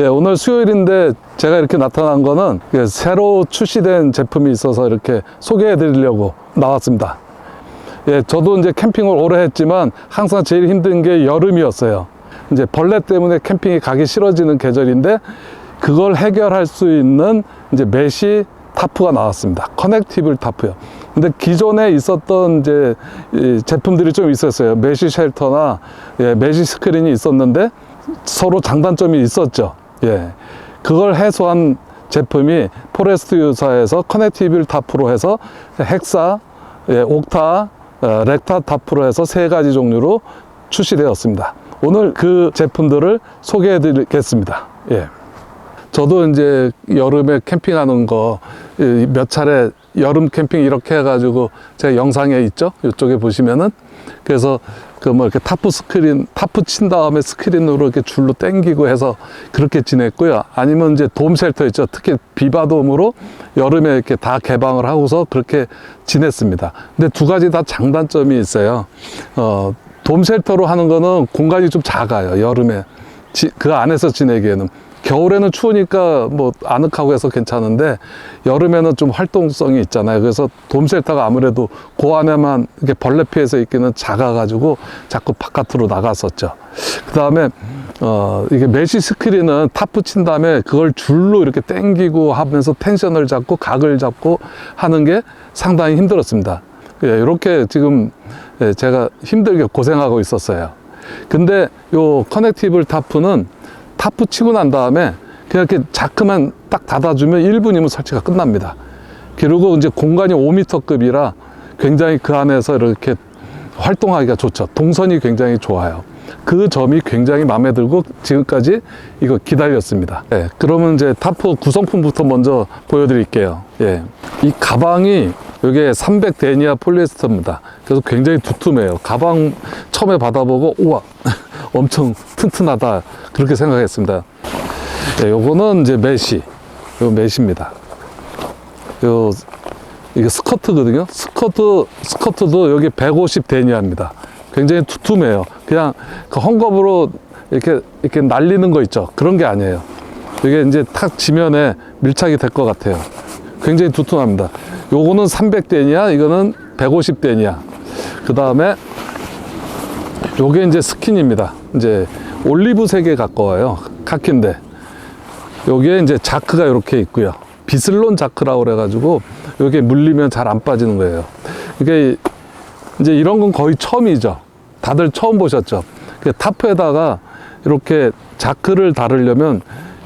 예, 오늘 수요일인데 제가 이렇게 나타난 거는 예, 새로 출시된 제품이 있어서 이렇게 소개해 드리려고 나왔습니다. 예, 저도 이제 캠핑을 오래 했지만 항상 제일 힘든 게 여름이었어요. 이제 벌레 때문에 캠핑이 가기 싫어지는 계절인데 그걸 해결할 수 있는 이제 메시 타프가 나왔습니다. 커넥티블 타프요. 근데 기존에 있었던 이제 이 제품들이 좀 있었어요. 메시 쉘터나 예, 메시 스크린이 있었는데 서로 장단점이 있었죠. 예. 그걸 해소한 제품이 포레스트 유사에서 커넥티블 타프로 해서 헥사, 예, 옥타, 어, 렉타 타프로 해서 세 가지 종류로 출시되었습니다. 오늘 그 제품들을 소개해 드리겠습니다. 예. 저도 이제 여름에 캠핑하는 거 몇 차례 여름 캠핑 이렇게 해가지고 제 영상에 있죠. 이쪽에 보시면은 그래서 그 뭐 이렇게 타프 스크린 타프 친 다음에 스크린으로 이렇게 줄로 당기고 해서 그렇게 지냈고요. 아니면 이제 돔 쉘터 있죠. 특히 비바돔으로 여름에 이렇게 다 개방을 하고서 그렇게 지냈습니다. 근데 두 가지 다 장단점이 있어요. 어, 돔 쉘터로 하는 거는 공간이 좀 작아요. 여름에 지- 그 안에서 지내기에는 겨울에는 추우니까 뭐 아늑하고 해서 괜찮은데 여름에는 좀 활동성이 있잖아요. 그래서 돔쉘터가 아무래도 그 안에만 이렇게 벌레 피해서 있기는 작아가지고 자꾸 바깥으로 나갔었죠. 그 다음에 어 이게 메시 스크린은 타프 친 다음에 그걸 줄로 이렇게 당기고 하면서 텐션을 잡고 각을 잡고 하는 게 상당히 힘들었습니다. 예, 이렇게 지금 예, 제가 힘들게 고생하고 있었어요. 근데 요 커넥티블 타프는 타프 치고 난 다음에 그냥 이렇게 자크만 딱 닫아주면 1분이면 설치가 끝납니다. 그리고 이제 공간이 5m급이라 굉장히 그 안에서 이렇게 활동하기가 좋죠. 동선이 굉장히 좋아요. 그 점이 굉장히 마음에 들고 지금까지 이거 기다렸습니다. 예, 그러면 이제 타프 구성품부터 먼저 보여드릴게요. 예, 이 가방이 이게 300 데니아 폴리에스터입니다. 그래서 굉장히 두툼해요. 가방 처음에 받아보고 우와 엄청 튼튼하다 그렇게 생각했습니다. 예, 요거는 이제 메시, 요 메시입니다. 요 이게 스커트거든요. 스커트 스커트도 여기 150 데니아입니다. 굉장히 두툼해요. 그냥 그 헝겊으로 이렇게 이렇게 날리는 거 있죠. 그런 게 아니에요. 이게 이제 탁 지면에 밀착이 될 것 같아요. 굉장히 두툼합니다. 요거는 300 데니아, 이거는 150 데니아. 그 다음에 요게 이제 스킨입니다. 이제 올리브색에 가까워요. 카키인데. 요게 이제 자크가 이렇게 있고요. 비슬론 자크라고 그래가지고 요게 물리면 잘 안 빠지는 거예요. 이게 이제 이런 건 거의 처음이죠. 다들 처음 보셨죠. 그 타프에다가 이렇게 자크를 다루려면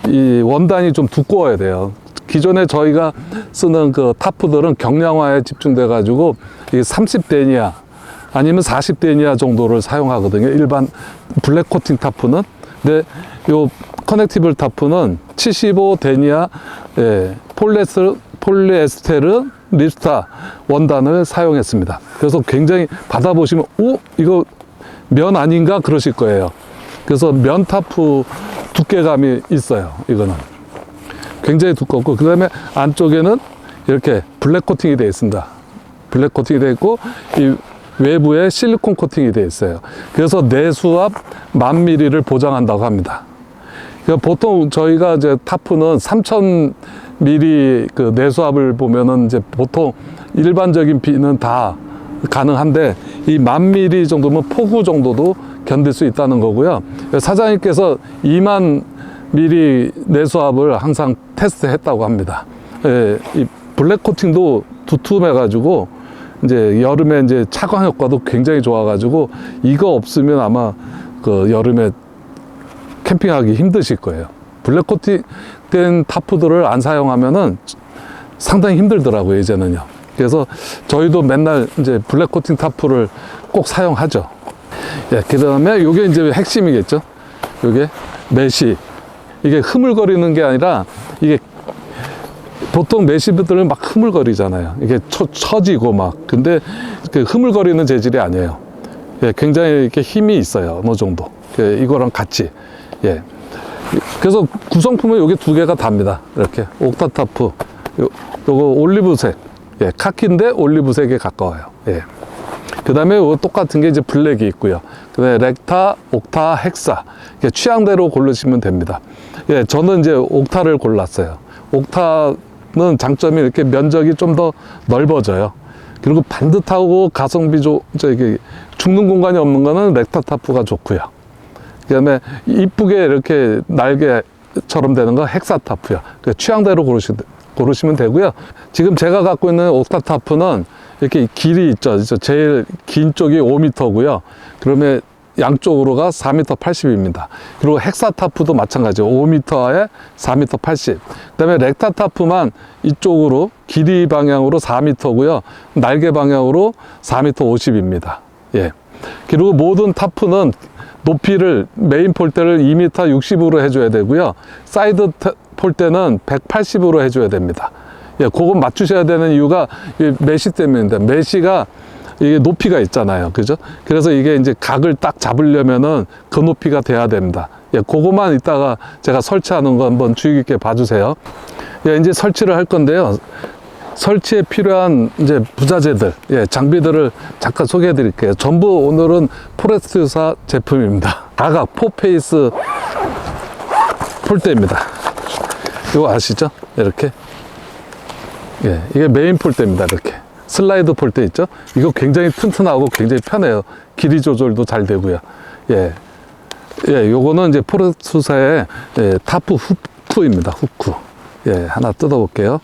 이 원단이 좀 두꺼워야 돼요. 기존에 저희가 쓰는 그 타프들은 경량화에 집중돼 가지고 이 30데니아 아니면 40데니아 정도를 사용하거든요. 일반 블랙 코팅 타프는. 근데 요 커넥티블 타프는 75데니아 예, 폴레스 폴리에스테르 립스타 원단을 사용했습니다. 그래서 굉장히 받아보시면 오 이거 면 아닌가 그러실 거예요. 그래서 면 타프 두께감이 있어요. 이거는 굉장히 두껍고 그 다음에 안쪽에는 이렇게 블랙 코팅이 되어 있습니다. 블랙 코팅이 되어 있고 이 외부에 실리콘 코팅이 되어 있어요. 그래서 내수압 만 미리를 보장한다고 합니다. 그러니까 보통 저희가 이제 타프는 3,000 미리 그 내수압을 보면은 이제 보통 일반적인 비는 다 가능한데 이 만 미리 정도면 폭우 정도도 견딜 수 있다는 거고요. 사장님께서 2만 미리 내수압을 항상 테스트했다고 합니다. 예, 이 블랙 코팅도 두툼해가지고 이제 여름에 이제 차광 효과도 굉장히 좋아가지고 이거 없으면 아마 그 여름에 캠핑하기 힘드실 거예요. 블랙 코팅 된 타프들을 안 사용하면은 상당히 힘들더라고요, 이제는요. 그래서 저희도 맨날 이제 블랙 코팅 타프를 꼭 사용하죠. 예, 그 다음에 요게 이제 핵심이겠죠. 요게 메시. 이게 흐물거리는 게 아니라 이게 보통 메시들은 막 흐물거리잖아요. 이게 처, 처지고 막. 근데 그 흐물거리는 재질이 아니에요. 예, 굉장히 이렇게 힘이 있어요. 어느 정도. 예, 이거랑 같이. 예. 그래서 구성품은 요게 두 개가 답니다. 이렇게. 옥타타프. 요, 요거 올리브색. 예, 카키인데 올리브색에 가까워요. 예. 그 다음에 똑같은 게 이제 블랙이 있고요. 그 다음에 렉타, 옥타, 헥사. 취향대로 고르시면 됩니다. 예, 저는 이제 옥타를 골랐어요. 옥타는 장점이 이렇게 면적이 좀 더 넓어져요. 그리고 반듯하고 가성비 조, 저기, 죽는 공간이 없는 거는 렉타 타프가 좋고요. 그 다음에 이쁘게 이렇게 날개처럼 되는 거 헥사 타프요. 그 취향대로 고르시, 고르시면 되고요. 지금 제가 갖고 있는 옥타 타프는 이렇게 길이 있죠. 제일 긴 쪽이 5m고요. 그러면 양쪽으로가 4m 80입니다. 그리고 헥사타프도 마찬가지예요. 5m에 4m 80. 그다음에 렉타타프만 이쪽으로 길이 방향으로 4m고요. 날개 방향으로 4m 50입니다. 예. 그리고 모든 타프는 높이를 메인 폴대를 2m 60으로 해줘야 되고요. 사이드 타- 폴대는 180으로 해줘야 됩니다. 예, 그건 맞추셔야 되는 이유가 이 메시 때문입니다. 메시가 이게 높이가 있잖아요. 그죠? 그래서 이게 이제 각을 딱 잡으려면은 그 높이가 돼야 됩니다. 예, 그거만 이따가 제가 설치하는 거 한번 주의 깊게 봐주세요. 예, 이제 설치를 할 건데요. 설치에 필요한 이제 부자재들, 예, 장비들을 잠깐 소개해 드릴게요. 전부 오늘은 포레스트사 제품입니다. 다각 포페이스 폴대입니다. 이거 아시죠? 이렇게. 예, 이게 메인 폴대입니다. 이렇게. 슬라이드 폴대 있죠? 이거 굉장히 튼튼하고 굉장히 편해요. 길이 조절도 잘 되고요. 예. 예, 요거는 이제 포레스트사의 예, 타프 후크입니다. 후크. 예, 하나 뜯어볼게요.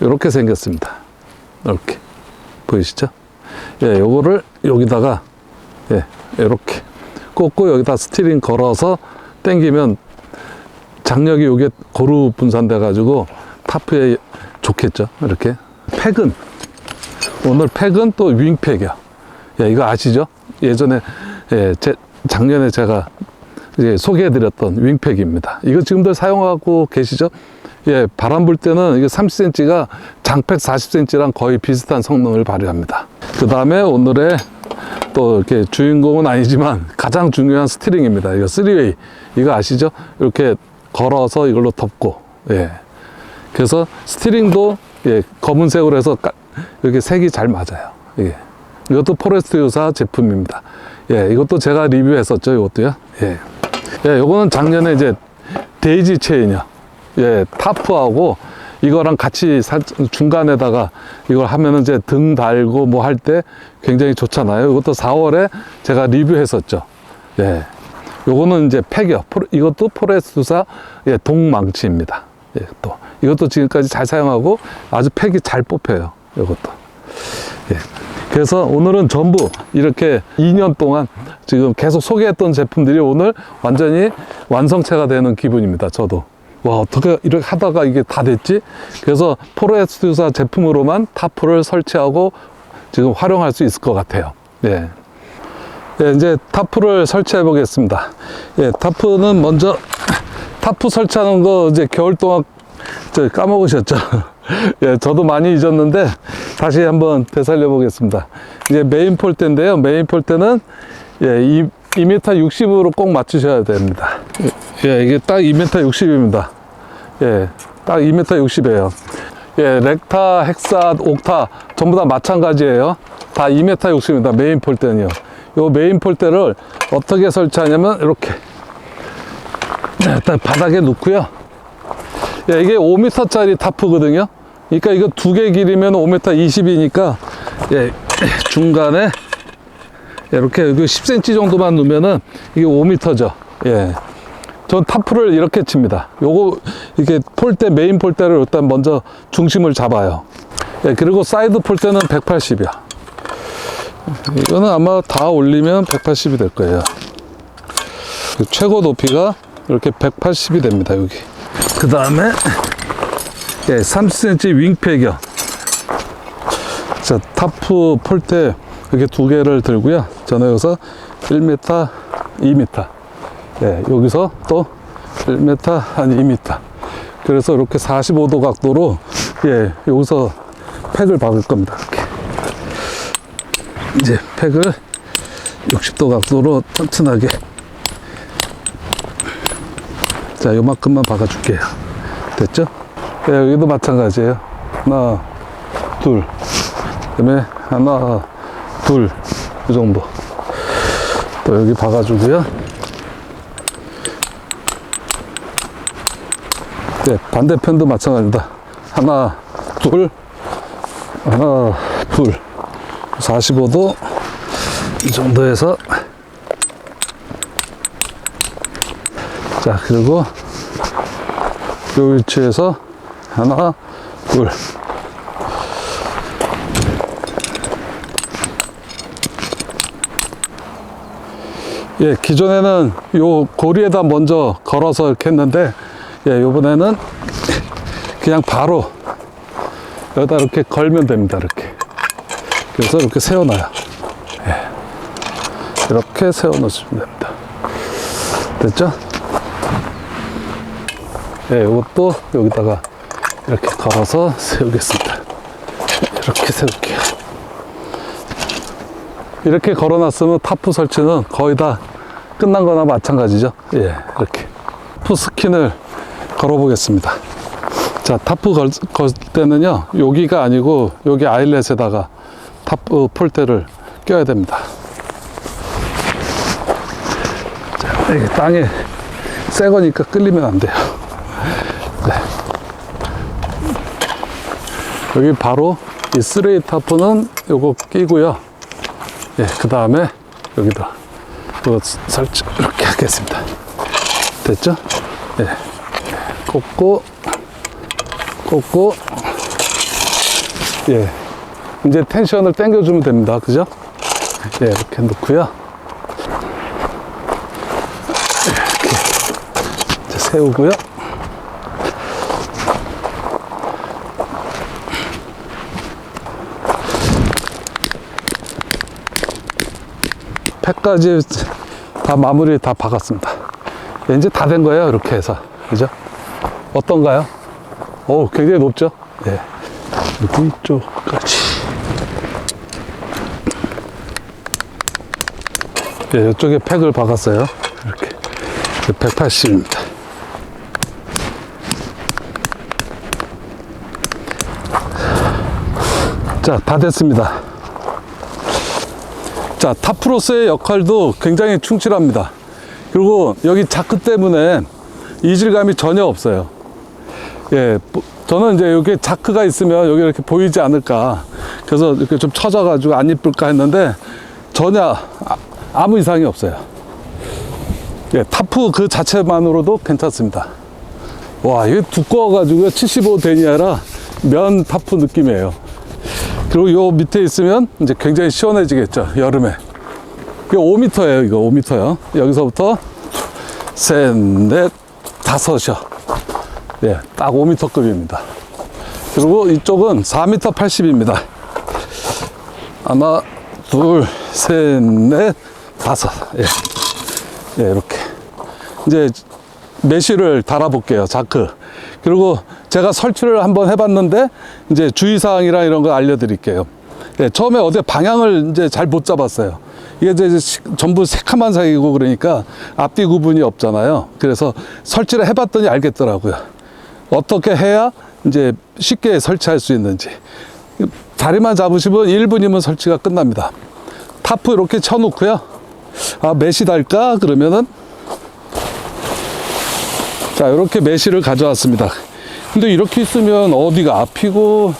이렇게 생겼습니다. 이렇게 보이시죠? 예, 요거를 여기다가 예, 이렇게 꽂고 여기다 스티링 걸어서 당기면 장력이 요게 고루 분산돼 가지고 타프에 좋겠죠. 이렇게 팩은 오늘 팩은 또 윙팩이야. 예, 이거 아시죠? 예전에 예, 제 작년에 제가 이제 소개해드렸던 윙팩입니다. 이거 지금도 사용하고 계시죠? 예, 바람 불 때는 이게 30cm가 장팩 40cm랑 거의 비슷한 성능을 발휘합니다. 그 다음에 오늘의 또 이렇게 주인공은 아니지만 가장 중요한 스티링입니다. 이거 3웨이. 이거 아시죠? 이렇게 걸어서 이걸로 덮고, 예. 그래서 스티링도 예, 검은색으로 해서 까- 이렇게 색이 잘 맞아요. 이게. 이것도 포레스트 유사 제품입니다. 예, 이것도 제가 리뷰했었죠. 이것도요. 예. 예, 요거는 작년에 이제 데이지 체인이요. 예, 타프하고 이거랑 같이 살- 중간에다가 이걸 하면은 이제 등 달고 뭐 할 때 굉장히 좋잖아요. 이것도 4월에 제가 리뷰했었죠. 예. 요거는 이제 팩이요. 포- 이것도 포레스사 예, 동망치입니다. 예, 또 이것도 지금까지 잘 사용하고 아주 팩이 잘 뽑혀요. 이것도. 예. 그래서 오늘은 전부 이렇게 2년 동안 지금 계속 소개했던 제품들이 오늘 완전히 완성체가 되는 기분입니다. 저도. 와, 어떻게 이렇게 하다가 이게 다 됐지? 그래서 포레스트사 제품으로만 타프를 설치하고 지금 활용할 수 있을 것 같아요. 예. 예, 이제 타프를 설치해 보겠습니다. 예, 타프는 먼저 타프 설치하는 거 이제 겨울 동안 저 까먹으셨죠? 예, 저도 많이 잊었는데 다시 한번 되살려 보겠습니다. 이제 메인 폴대인데요. 메인 폴대는 예, 2, 2m 60으로 꼭 맞추셔야 됩니다. 예, 이게 딱 2m 60입니다. 예, 딱 2m 60이에요. 예, 렉타, 헥사, 옥타 전부 다 마찬가지예요. 다 2m 60입니다. 메인 폴대는요. 요 메인 폴대를 어떻게 설치하냐면 이렇게 일단 바닥에 놓고요. 예, 이게 5m짜리 타프거든요. 그러니까 이거 두 개 길이면 5m 20이니까 예, 중간에 이렇게 여기 10cm 정도만 놓으면은 이게 5m죠. 예. 전 타프를 이렇게 칩니다. 요거 이렇게 폴대 메인 폴대를 일단 먼저 중심을 잡아요. 예, 그리고 사이드 폴대는 180이야. 이거는 아마 다 올리면 180이 될 거예요. 그 최고 높이가 이렇게 180이 됩니다. 여기. 그 다음에 예, 30cm 윙팩이요. 자, 타프 폴대 이렇게 두 개를 들고요. 저는 여기서 1m, 2m. 예, 여기서 또 1m, 한 2m. 그래서 이렇게 45도 각도로 예, 여기서 팩을 박을 겁니다. 이렇게. 이제 팩을 60도 각도로 튼튼하게 자 요만큼만 박아줄게요 됐죠? 예, 여기도 마찬가지예요 하나 둘 그다음에 하나 둘, 이 정도. 또 여기 박아주고요. 네, 반대편도 마찬가지입니다. 하나, 둘, 하나, 둘. 45도 이 정도에서 자, 그리고 요 위치에서 하나, 둘. 예, 기존에는 요 고리에다 먼저 걸어서 이렇게 했는데, 예, 요번에는 그냥 바로 여기다 이렇게 걸면 됩니다, 이렇게. 그래서 이렇게 세워놔요. 예. 이렇게 세워놓으시면 됩니다. 됐죠? 예, 이것도 여기다가 이렇게 걸어서 세우겠습니다. 이렇게 세울게요. 이렇게 걸어놨으면 타프 설치는 거의 다 끝난 거나 마찬가지죠. 예, 이렇게. 타프 스킨을 걸어 보겠습니다. 자, 타프 걸, 걸 때는요, 여기가 아니고 여기 아일렛에다가 타프 폴대를 껴야 됩니다. 자, 이게 땅에 새 거니까 끌리면 안 돼요. 여기 바로 이 쓰레기 타프는 요거 끼고요. 예, 그 다음에 여기다 이거 설치 이렇게 하겠습니다. 됐죠? 예. 꽂고, 꽂고, 예. 이제 텐션을 당겨주면 됩니다. 그죠? 예, 이렇게 넣고요. 이렇게 세우고요. 팩까지 다 마무리 다 박았습니다. 이제 다 된 거예요. 이렇게 해서. 그죠? 어떤가요? 오, 굉장히 높죠? 예. 그리고 이쪽까지. 예, 이쪽에 팩을 박았어요. 이렇게. 180입니다. 자, 다 됐습니다. 자, 타프로스의 역할도 굉장히 충실합니다. 그리고 여기 자크 때문에 이질감이 전혀 없어요. 예, 뭐, 저는 이제 여기 자크가 있으면 여기 이렇게 보이지 않을까. 그래서 이렇게 좀 처져가지고 안 이쁠까 했는데 전혀 아- 아무 이상이 없어요. 예, 타프 그 자체만으로도 괜찮습니다. 와, 이게 두꺼워가지고 75 데니아라 면 타프 느낌이에요. 그리고 요 밑에 있으면 이제 굉장히 시원해지겠죠, 여름에. 이거 5m예요, 이거 5m요. 여기서부터 셋, 넷, 다섯이요. 예, 딱 5m급입니다. 그리고 이쪽은 4m 80입니다. 하나, 둘, 셋, 넷, 다섯. 예. 예, 이렇게. 이제 메쉬를 달아 볼게요, 자크. 그리고 제가 설치를 한번 해봤는데, 이제 주의사항이랑 이런 거 알려드릴게요. 예, 처음에 어디 방향을 이제 잘 못 잡았어요. 이게 이제 시- 전부 새카만 색이고 그러니까 앞뒤 구분이 없잖아요. 그래서 설치를 해봤더니 알겠더라고요. 어떻게 해야 이제 쉽게 설치할 수 있는지. 자리만 잡으시면 1분이면 설치가 끝납니다. 타프 이렇게 쳐놓고요. 아, 메시 달까? 그러면은 자, 이렇게 메시를 가져왔습니다. 근데 이렇게 있으면 어디가 앞이고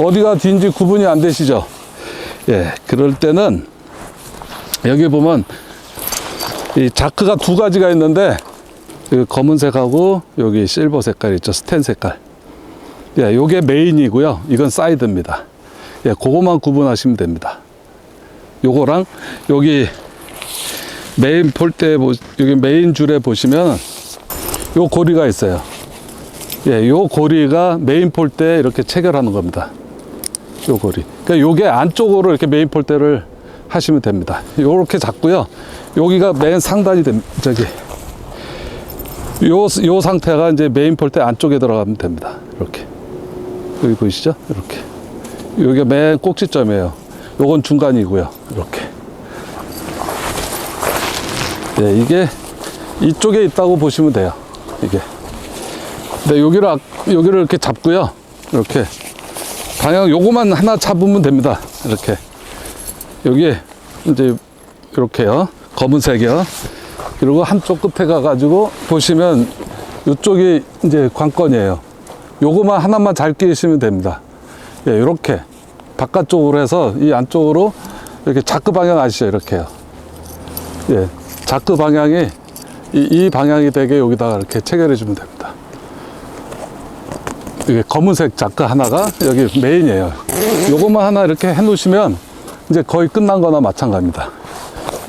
어디가 뒤인지 구분이 안 되시죠? 예, 그럴 때는 여기 보면 이 자크가 두 가지가 있는데 그 검은색하고 여기 실버 색깔 있죠? 스텐 색깔. 예 요게 메인이고요. 이건 사이드입니다. 예 그거만 구분하시면 됩니다. 요거랑 여기 메인 폴대 보 여기 메인 줄에 보시면 요 고리가 있어요 예 요 고리가 메인 폴대에 이렇게 체결하는 겁니다 요 고리 그러니까 요게 안쪽으로 이렇게 메인 폴대를 하시면 됩니다 요렇게 잡고요 여기가 맨 상단이 됩 저기 요, 요 상태가 이제 메인 폴대 안쪽에 들어가면 됩니다. 이렇게. 여기 보이시죠? 이렇게. 여기가 맨 꼭지점이에요. 요건 중간이고요. 이렇게. 예, 이게 이쪽에 있다고 보시면 돼요. 이게. 네, 여기를, 아- 여기를 이렇게 잡고요. 이렇게. 방향 요거만 하나 잡으면 됩니다. 이렇게. 여기에 이제 이렇게요. 검은색이요. 그리고 한쪽 끝에 가가지고 보시면 이쪽이 이제 관건이에요. 요거만 하나만 잘 끼시면 됩니다. 예, 이렇게 바깥쪽으로 해서 이 안쪽으로 이렇게 자크 방향 아시죠? 이렇게요. 예, 자크 방향이 이, 이 방향이 되게 여기다가 이렇게 체결해 주면 됩니다. 이게 검은색 자크 하나가 여기 메인이에요. 요거만 하나 이렇게 해 놓으시면 이제 거의 끝난 거나 마찬가지입니다.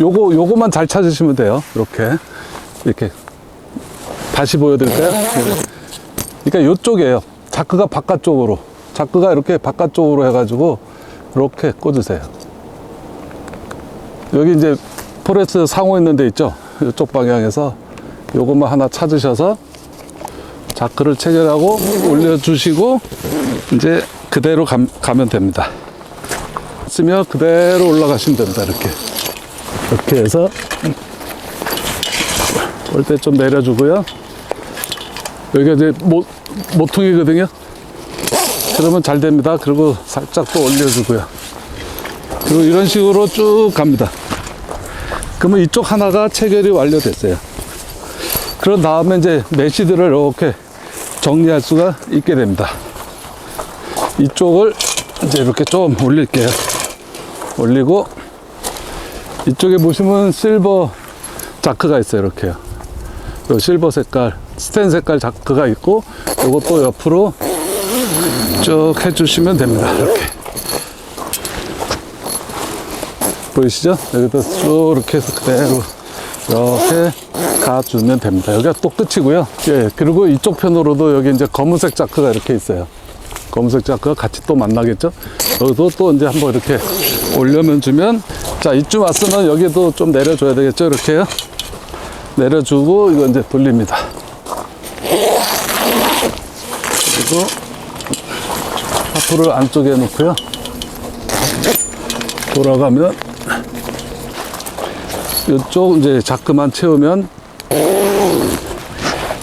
요거, 요거만 잘 찾으시면 돼요. 이렇게. 이렇게. 다시 보여드릴까요? 네. 그러니까 요쪽이에요. 자크가 바깥쪽으로. 자크가 이렇게 바깥쪽으로 해가지고 이렇게 꽂으세요. 여기 이제 포레스트 상호 있는 데 있죠? 이쪽 방향에서 요것만 하나 찾으셔서 자크를 체결하고 올려주시고 이제 그대로 감- 가면 됩니다. 쓰면 그대로 올라가시면 됩니다. 이렇게. 이렇게 해서 올 때 좀 내려주고요. 여기가 이제 모, 모퉁이거든요. 그러면 잘 됩니다. 그리고 살짝 또 올려주고요. 그리고 이런 식으로 쭉 갑니다. 그러면 이쪽 하나가 체결이 완료됐어요. 그런 다음에 이제 메시들을 이렇게 정리할 수가 있게 됩니다. 이쪽을 이제 이렇게 좀 올릴게요. 올리고 이쪽에 보시면 실버 자크가 있어요. 이렇게요. 요 실버 색깔, 스텐 색깔 자크가 있고 요것도 옆으로 쭉 해주시면 됩니다. 이렇게. 보이시죠? 여기도 쭉 이렇게 해서 그대로 이렇게 가주면 됩니다. 여기가 또 끝이고요. 예, 그리고 이쪽 편으로도 여기 이제 검은색 자크가 이렇게 있어요. 검은색 자크가 같이 또 만나겠죠? 여기도 또 이제 한번 이렇게 올려면 주면 자, 이쯤 왔으면 여기도 좀 내려줘야 되겠죠? 이렇게요. 내려주고 이거 이제 돌립니다. 그리고 하프를 안쪽에 놓고요. 돌아가면 이쪽 이제 자크만 채우면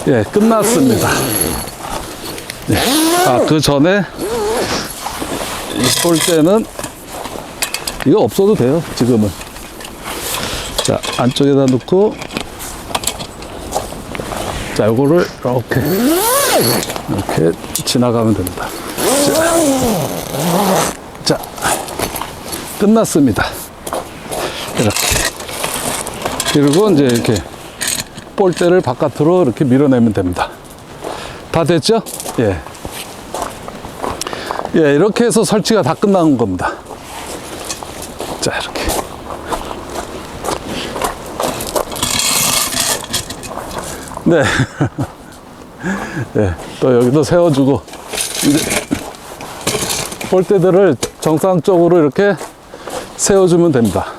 예 끝났습니다. 네. 아그 전에 볼 때는 이거 없어도 돼요 지금은. 자 안쪽에다 놓고 자 요거를 이렇게 이렇게 지나가면 됩니다. 자, 자 끝났습니다. 이렇게. 그리고 이제 이렇게 볼대를 바깥으로 이렇게 밀어내면 됩니다. 다 됐죠? 예. 예, 이렇게 해서 설치가 다 끝난 겁니다. 자, 이렇게. 네. 예, 또 여기도 세워주고, 볼대들을 정상적으로 이렇게 세워주면 됩니다.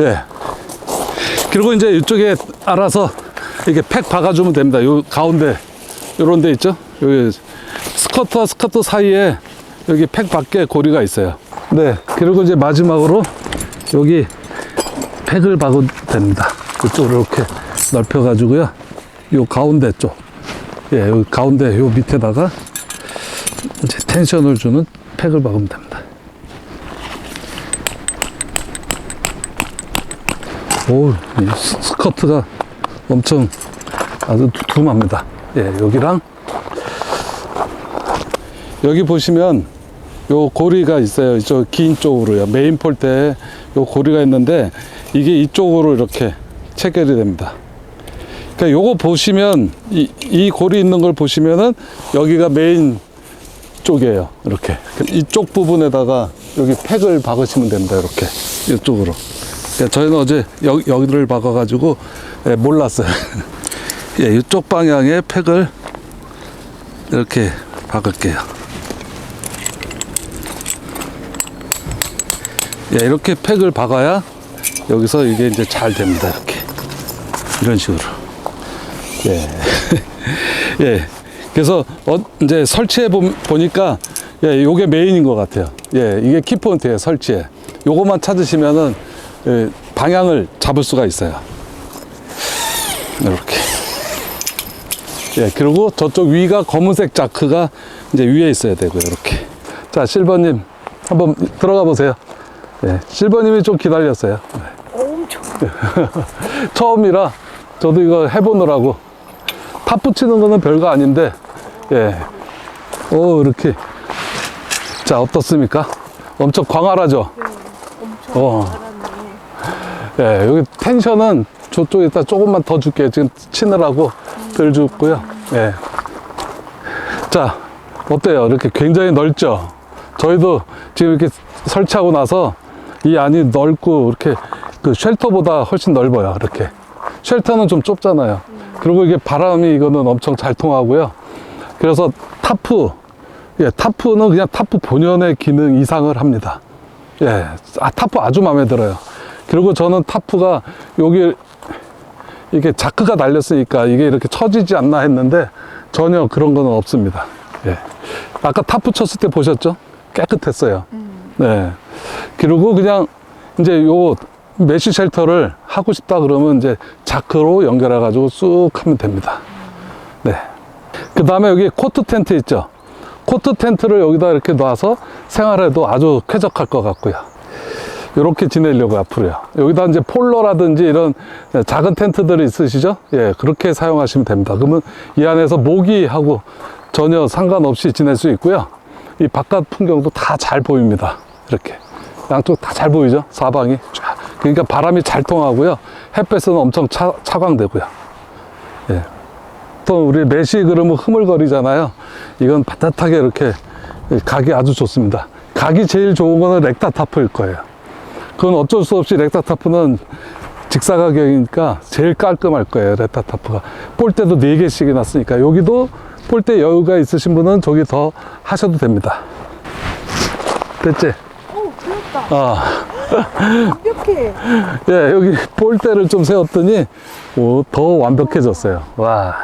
예. 그리고 이제 이쪽에 알아서 이렇게 팩 박아주면 됩니다. 요 가운데, 요런 데 있죠? 여기 스커트와 스커트 사이에 여기 팩 밖에 고리가 있어요. 네. 그리고 이제 마지막으로 여기 팩을 박으면 됩니다. 이쪽으로 이렇게 넓혀가지고요. 요 가운데 쪽. 예, 여기 가운데 요 밑에다가 이제 텐션을 주는 팩을 박으면 됩니다. 오, 이 스- 스커트가 엄청 아주 두툼합니다. 예, 여기랑 여기 보시면 요 고리가 있어요. 이쪽 긴 쪽으로요. 메인 폴대에 요 고리가 있는데 이게 이쪽으로 이렇게 체결이 됩니다. 그러니까 요거 보시면 이, 이 고리 있는 걸 보시면은 여기가 메인 쪽이에요. 이렇게 이쪽 부분에다가 여기 팩을 박으시면 됩니다. 이렇게 이쪽으로. 그러니까 저희는 어제 여, 여기를 박아가지고 예, 몰랐어요. 예, 이쪽 방향에 팩을 이렇게 박을게요. 예, 이렇게 팩을 박아야 여기서 이게 이제 잘 됩니다. 이렇게 이런 식으로. 예. 예. 그래서 어, 이제 설치해 보, 보니까 예, 요게 메인인 것 같아요. 예, 이게 키포인트예요, 설치에. 요거만 찾으시면은 예, 방향을 잡을 수가 있어요. 이렇게. 예, 그리고 저쪽 위가 검은색 자크가 이제 위에 있어야 되고요, 이렇게. 자, 실버님, 한번 들어가 보세요. 예, 실버님이 좀 기다렸어요. 네. 엄청 처음이라 저도 이거 해보느라고 탑 붙이는 거는 별거 아닌데 예. 오 이렇게 자 어떻습니까? 엄청 광활하죠? 엄청 어. 예, 여기 텐션은 저쪽에다 조금만 더 줄게요. 지금 치느라고 덜 줬고요. 예. 자, 어때요? 이렇게 굉장히 넓죠? 저희도 지금 이렇게 설치하고 나서 이 안이 넓고 이렇게 그 쉘터보다 훨씬 넓어요. 이렇게. 쉘터는 좀 좁잖아요. 그리고 이게 바람이 이거는 엄청 잘 통하고요. 그래서 타프, 예, 타프는 그냥 타프 본연의 기능 이상을 합니다. 예, 아, 타프 아주 마음에 들어요. 그리고 저는 타프가 여기 이게 자크가 달렸으니까 이게 이렇게 처지지 않나 했는데 전혀 그런 거는 없습니다. 예. 아까 타프 쳤을 때 보셨죠? 깨끗했어요. 네. 그리고 그냥 이제 요 메쉬 쉘터를 하고 싶다 그러면 이제 자크로 연결해 가지고 쑥 하면 됩니다. 네. 그 다음에 여기 코트 텐트 있죠? 코트 텐트를 여기다 이렇게 놔서 생활해도 아주 쾌적할 것 같고요. 이렇게 지내려고 앞으로요. 여기다 이제 폴로라든지 이런 작은 텐트들이 있으시죠? 예, 그렇게 사용하시면 됩니다. 그러면 이 안에서 모기하고 전혀 상관없이 지낼 수 있고요. 이 바깥 풍경도 다 잘 보입니다. 이렇게. 양쪽 다 잘 보이죠? 사방이 쫙. 그러니까 바람이 잘 통하고요. 햇볕은 엄청 차, 차광되고요. 예. 또 우리 매시 그러면 흐물거리잖아요. 이건 바뜻하게 이렇게 각이 아주 좋습니다. 각이 제일 좋은 거는 렉타타프일 거예요. 그건 어쩔 수 없이 렉타타프는 직사각형이니까 제일 깔끔할 거예요. 렉타타프가. 볼때도 4개씩이 났으니까 여기도 볼때 여유가 있으신 분은 저기 더 하셔도 됩니다. 됐지? 오, 귀엽다. 아. 완벽해. 예, 여기 볼대를 좀 세웠더니 오, 더 완벽해졌어요. 와.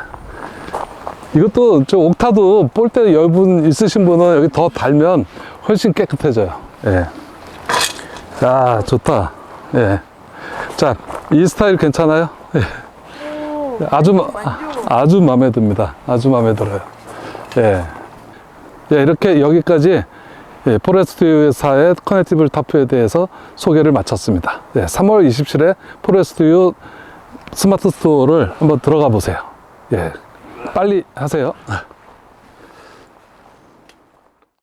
이것도 저 옥타도 볼대 여분 있으신 분은 여기 더 달면 훨씬 깨끗해져요. 예. 야, 좋다. 예. 자, 이 스타일 괜찮아요? 예. 오, 아주, 마-. 아주 마음에 듭니다. 아주 마음에 들어요. 예. 예, 이렇게 여기까지 예, 포레스트 유사의 커넥티블 타프에 대해서 소개를 마쳤습니다. 예, 3월 27일에 포레스트 유 스마트 스토어를 한번 들어가 보세요. 예, 빨리 하세요.